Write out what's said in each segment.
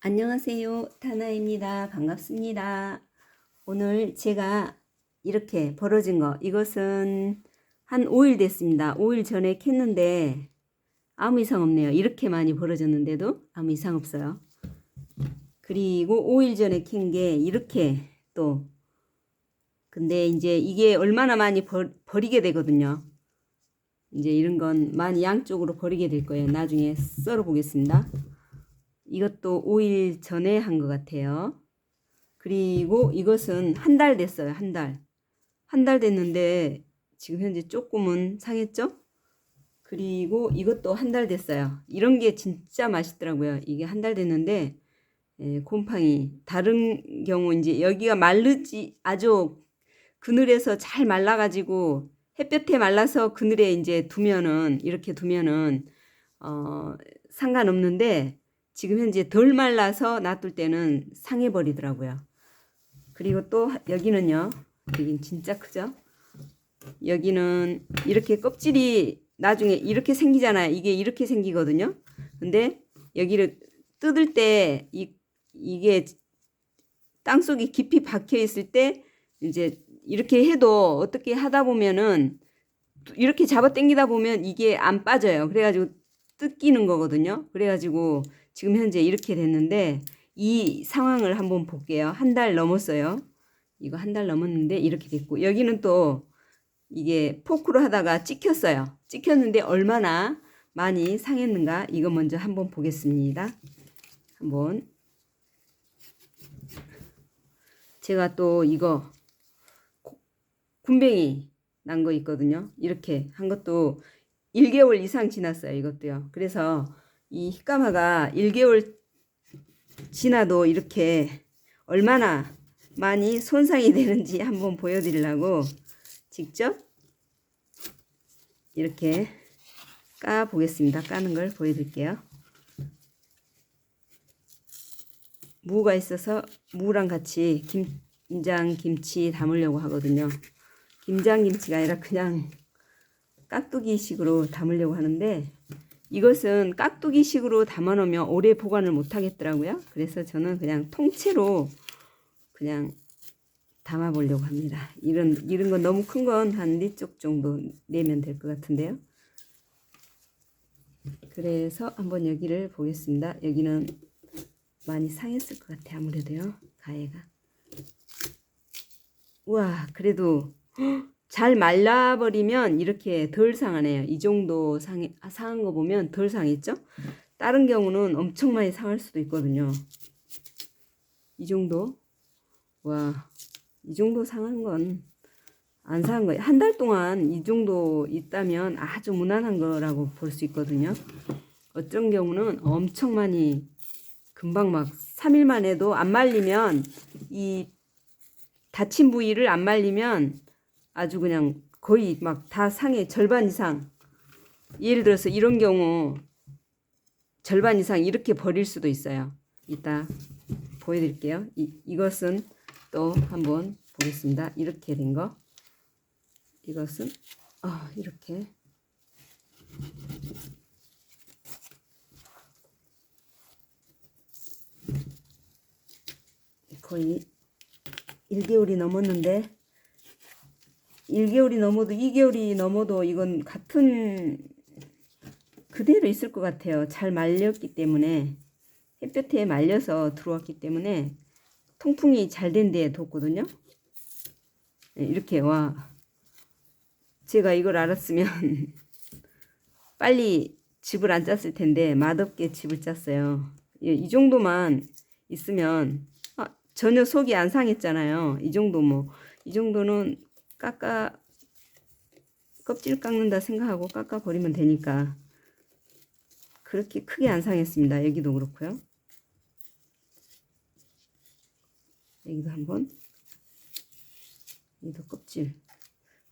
안녕하세요. 타나입니다. 반갑습니다. 오늘 제가 이렇게 벌어진 거, 이것은 한 5일 됐습니다. 5일 전에 캤는데 아무 이상 없네요. 이렇게 많이 벌어졌는데도 아무 이상 없어요. 그리고 5일 전에 캔 게 이렇게 또 근데 이제 이게 얼마나 많이 버, 버리게 되거든요. 이제 이런 건 많이 양쪽으로 버리게 될 거예요. 나중에 썰어 보겠습니다. 이것도 5일 전에 한 것 같아요. 그리고 이것은 한 달 됐어요. 한 달. 한 달 됐는데 지금 현재 조금은 상했죠? 그리고 이것도 한 달 됐어요. 이런 게 진짜 맛있더라고요. 이게 한 달 됐는데 예, 곰팡이 다른 경우 이제 여기가 마르지 아주 그늘에서 잘 말라가지고 햇볕에 말라서 그늘에 이제 두면은 이렇게 두면은 어 상관없는데 지금 현재 덜 말라서 놔둘 때는 상해 버리더라고요. 그리고 또 여기는요. 여긴 진짜 크죠? 여기는 이렇게 껍질이 나중에 이렇게 생기잖아요. 이게 이렇게 생기거든요. 근데 여기를 뜯을 때 이, 이게 땅속에 깊이 박혀 있을 때 이제 이렇게 해도 어떻게 하다 보면은 이렇게 잡아 당기다 보면 이게 안 빠져요. 그래가지고 뜯기는 거거든요. 그래가지고 지금 현재 이렇게 됐는데 이 상황을 한번 볼게요. 한 달 넘었어요. 이거 한 달 넘었는데 이렇게 됐고 여기는 또 이게 포크로 하다가 찍혔어요. 찍혔는데 얼마나 많이 상했는가 이거 먼저 한번 보겠습니다. 한번 제가 또 이거 군뱅이 난 거 있거든요. 이렇게 한 것도 1개월 이상 지났어요. 이것도요. 그래서 이 히까마가 1개월 지나도 이렇게 얼마나 많이 손상이 되는지 한번 보여드리려고 직접 이렇게 까 보겠습니다. 까는 걸 보여드릴게요. 무가 있어서 무랑 같이 김장 김치 담으려고 하거든요. 김장 김치가 아니라 그냥 깍두기식으로 담으려고 하는데 이것은 깍두기식으로 담아놓으면 오래 보관을 못 하겠더라고요. 그래서 저는 그냥 통째로 그냥 담아 보려고 합니다. 이런 이런 건 너무 큰 건 한 네 쪽 정도 내면 될 것 같은데요. 그래서 한번 여기를 보겠습니다. 여기는 많이 상했을 것 같아 아무래도요. 가해가. 우와 그래도 잘 말라버리면 이렇게 덜 상하네요. 이 정도 상, 상한 거 보면 덜 상했죠? 다른 경우는 엄청 많이 상할 수도 있거든요. 이 정도? 와, 이 정도 상한 건 안 상한 거예요. 한 달 동안 이 정도 있다면 아주 무난한 거라고 볼 수 있거든요. 어떤 경우는 엄청 많이 금방 막 3일 만에도 안 말리면 이 다친 부위를 안 말리면 아주 그냥 거의 막 다 상해 절반 이상 예를 들어서 이런 경우 절반 이상 이렇게 버릴 수도 있어요. 이따 보여드릴게요. 이, 이것은 또 한번 보겠습니다. 이렇게 된 거. 이것은 아 이렇게 거의 1개월이 넘었는데 1개월이 넘어도 2개월이 넘어도 이건 같은 그대로 있을 것 같아요. 잘 말렸기 때문에 햇볕에 말려서 들어왔기 때문에 통풍이 잘 된 데에 뒀거든요. 네, 이렇게 와 제가 이걸 알았으면 빨리 집을 안 짰을 텐데 맛없게 집을 짰어요. 예, 이 정도만 있으면 아, 전혀 속이 안 상했잖아요. 이 정도 뭐 이 정도는 깎아 껍질 깎는다 생각하고 깎아 버리면 되니까 그렇게 크게 안 상했습니다. 여기도 그렇고요. 여기도 한번 여기도 껍질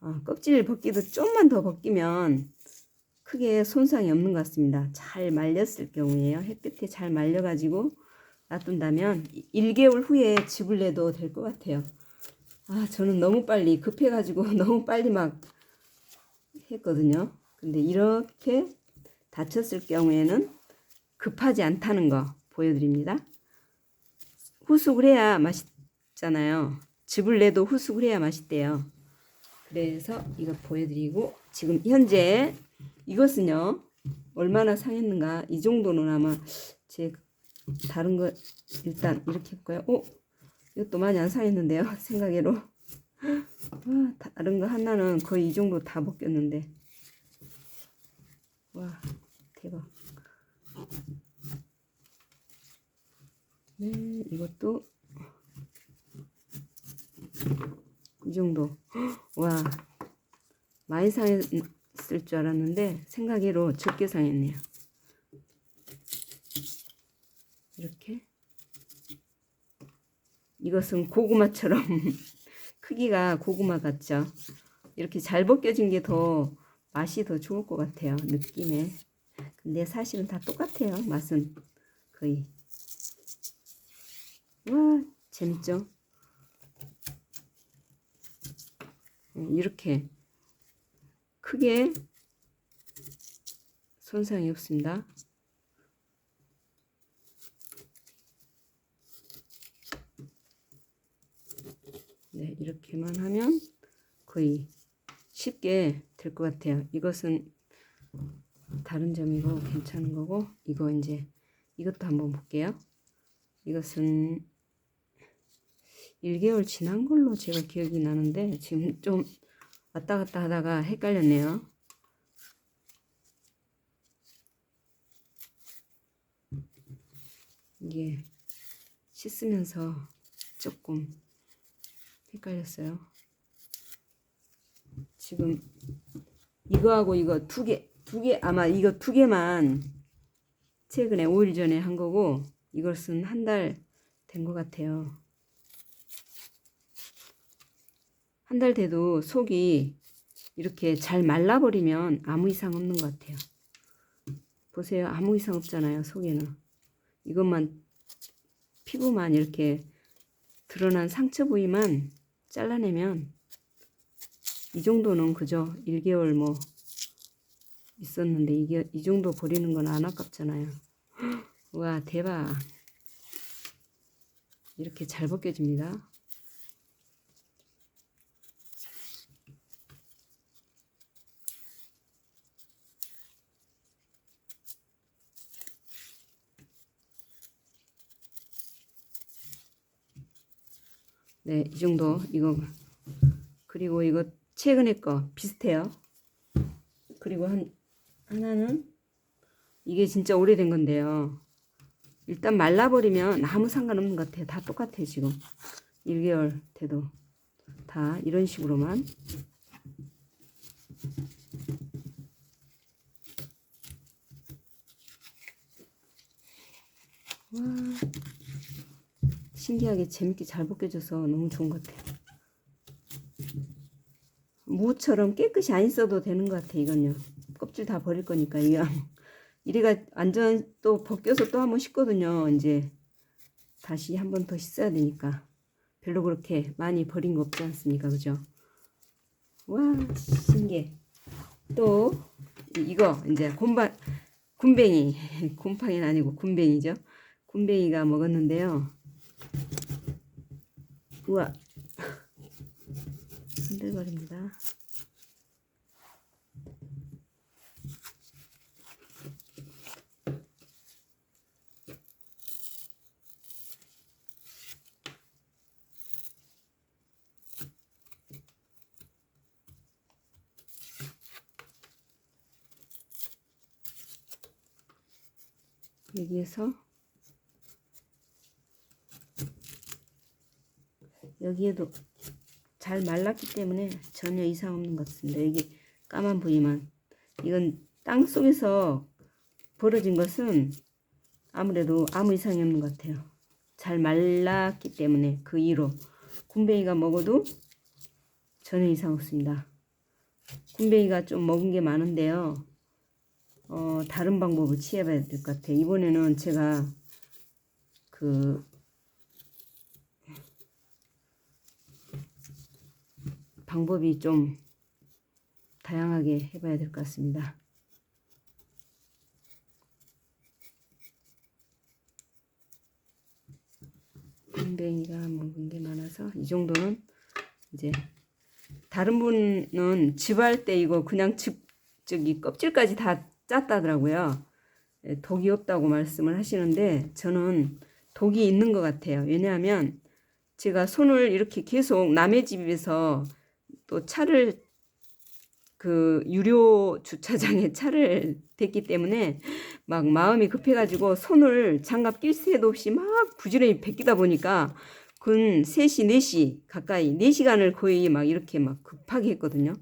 아, 껍질 벗기도 좀만 더 벗기면 크게 손상이 없는 것 같습니다. 잘 말렸을 경우에요. 햇빛에 잘 말려가지고 놔둔다면 1개월 후에 집을 내도 될 것 같아요. 아, 저는 너무 빨리 급해가지고 너무 빨리 막 했거든요. 근데 이렇게 다쳤을 경우에는 급하지 않다는 거 보여드립니다. 후숙을 해야 맛있잖아요. 즙을 내도 후숙을 해야 맛있대요. 그래서 이거 보여드리고 지금 현재 이것은요 얼마나 상했는가 이 정도는 아마 제 다른 거 일단 이렇게 할까요? 오 이것도 많이 안 상했는데요 생각외로. 와 다른 거 하나는 거의 이 정도 다 벗겼는데. 와 대박. 네 이것도 이 정도. 와 많이 상했을 줄 알았는데 생각외로 적게 상했네요 이렇게 이것은 고구마처럼 크기가 고구마 같죠? 이렇게 잘 벗겨진 게 더 맛이 더 좋을 것 같아요 느낌에. 근데 사실은 다 똑같아요 맛은. 거의. 와 재밌죠? 음, 이렇게. 크게 손상이 없습니다. 네, 이렇게만 하면 거의 쉽게 될 것 같아요. 이것은 다른 점이고 괜찮은 거고 이거 이제 이것도 한번 볼게요. 이것은 1개월 지난 걸로 제가 기억이 나는데 지금 좀 왔다 갔다 하다가 헷갈렸네요. 이게 씻으면서 조금 헷갈렸어요. 지금 이거하고 이거 두 개, 두 개, 아마 이거 두 개만 최근에 5일 전에 한 거고 이것은 한달 된 것 같아요. 한 달 돼도 속이 이렇게 잘 말라버리면 아무 이상 없는 것 같아요. 보세요. 아무 이상 없잖아요. 속에는. 이것만 피부만 이렇게 드러난 상처 부위만 잘라내면 이 정도는 그저 1개월 뭐 있었는데 이게 이 정도 버리는 건 안 아깝잖아요. 와 대박. 이렇게 잘 벗겨집니다. 네, 이 정도 이거 그리고 이거 최근에 거 비슷해요. 그리고 한 하나는 이게 진짜 오래된 건데요. 일단 말라버리면 아무 상관없는 것 같아요. 다 똑같아요 지금 1개월 돼도 다 이런 식으로만 와 신기하게 재밌게 잘 벗겨져서 너무 좋은 것 같아요. 무처럼 깨끗이 안 써도 되는 것 같아 이건요. 껍질 다 버릴 거니까 이왕 이래가 완전 또 벗겨서 또 한 번 씻거든요. 이제 다시 한 번 더 씻어야 되니까 별로 그렇게 많이 버린 거 없지 않습니까, 그죠? 와 신기해. 또 이거 이제 곰바 굼벵이 곰팡이는 아니고 굼벵이죠. 굼벵이가 먹었는데요. 우와 흔들거립니다. 여기에서 여기에도 잘 말랐기 때문에 전혀 이상 없는 것 같습니다. 여기 까만 부위만 이건 땅 속에서 벌어진 것은 아무래도 아무 이상이 없는 것 같아요. 잘 말랐기 때문에 그 이로 굼벵이가 먹어도 전혀 이상 없습니다. 굼벵이가 좀 먹은 게 많은데요. 어, 다른 방법을 취해봐야 될 것 같아요. 이번에는 제가 그 방법이 좀 다양하게 해봐야 될 것 같습니다. 군뱅이가 먹은 게 많아서 이 정도는 이제 다른 분은 즙할 때 이거 그냥 즙 저기 껍질까지 다 짰다더라고요. 예, 독이 없다고 말씀을 하시는데 저는 독이 있는 것 같아요. 왜냐하면 제가 손을 이렇게 계속 남의 집에서 또 차를 그 유료 주차장에 차를 댔기 때문에 막 마음이 급해가지고 손을 장갑 낄 새도 없이 막 부지런히 베끼다 보니까 근 3시, 4시 가까이 4시간을 거의 막 이렇게 막 급하게 했거든요.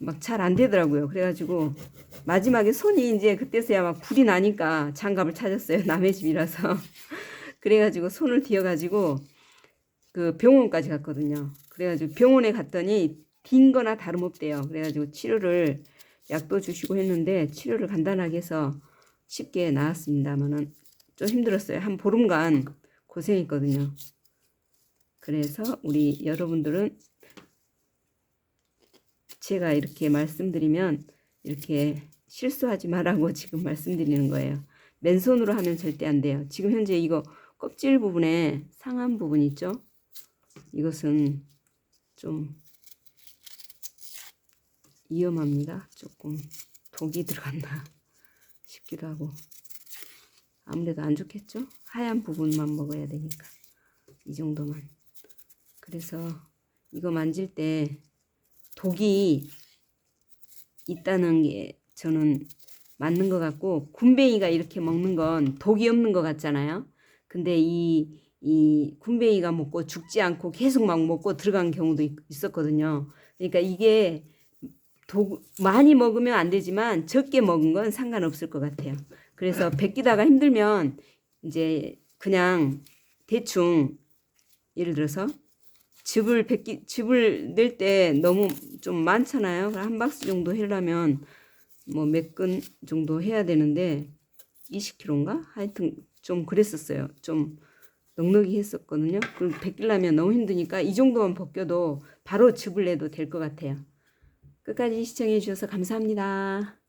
막 잘 안 되더라고요. 그래가지고 마지막에 손이 이제 그때서야 막 불이 나니까 장갑을 찾았어요. 남의 집이라서. 그래가지고 손을 뒤어가지고 그 병원까지 갔거든요. 그래가지고 병원에 갔더니 빈 거나 다름없대요. 그래가지고 치료를 약도 주시고 했는데 치료를 간단하게 해서 쉽게 나았습니다만은 좀 힘들었어요. 한 보름간 고생했거든요. 그래서 우리 여러분들은 제가 이렇게 말씀드리면 이렇게 실수하지 말라고 지금 말씀드리는 거예요. 맨손으로 하면 절대 안 돼요. 지금 현재 이거 껍질 부분에 상한 부분 있죠? 이것은 좀 위험합니다. 조금 독이 들어갔나 싶기도 하고 아무래도 안 좋겠죠? 하얀 부분만 먹어야 되니까 이 정도만 그래서 이거 만질 때 독이 있다는 게 저는 맞는 것 같고 군뱅이가 이렇게 먹는 건 독이 없는 것 같잖아요. 근데 이, 이 군뱅이가 먹고 죽지 않고 계속 막 먹고 들어간 경우도 있, 있었거든요. 그러니까 이게 독 많이 먹으면 안 되지만 적게 먹은 건 상관없을 것 같아요. 그래서 베끼다가 힘들면 이제 그냥 대충 예를 들어서 즙을 베끼 즙을 낼 때 너무 좀 많잖아요. 한 박스 정도 하려면 뭐 몇 근 정도 해야 되는데 20kg인가? 하여튼 좀 그랬었어요. 좀 넉넉히 했었거든요. 그럼 베끼려면 너무 힘드니까 이 정도만 벗겨도 바로 즙을 내도 될 것 같아요. 끝까지 시청해 주셔서 감사합니다.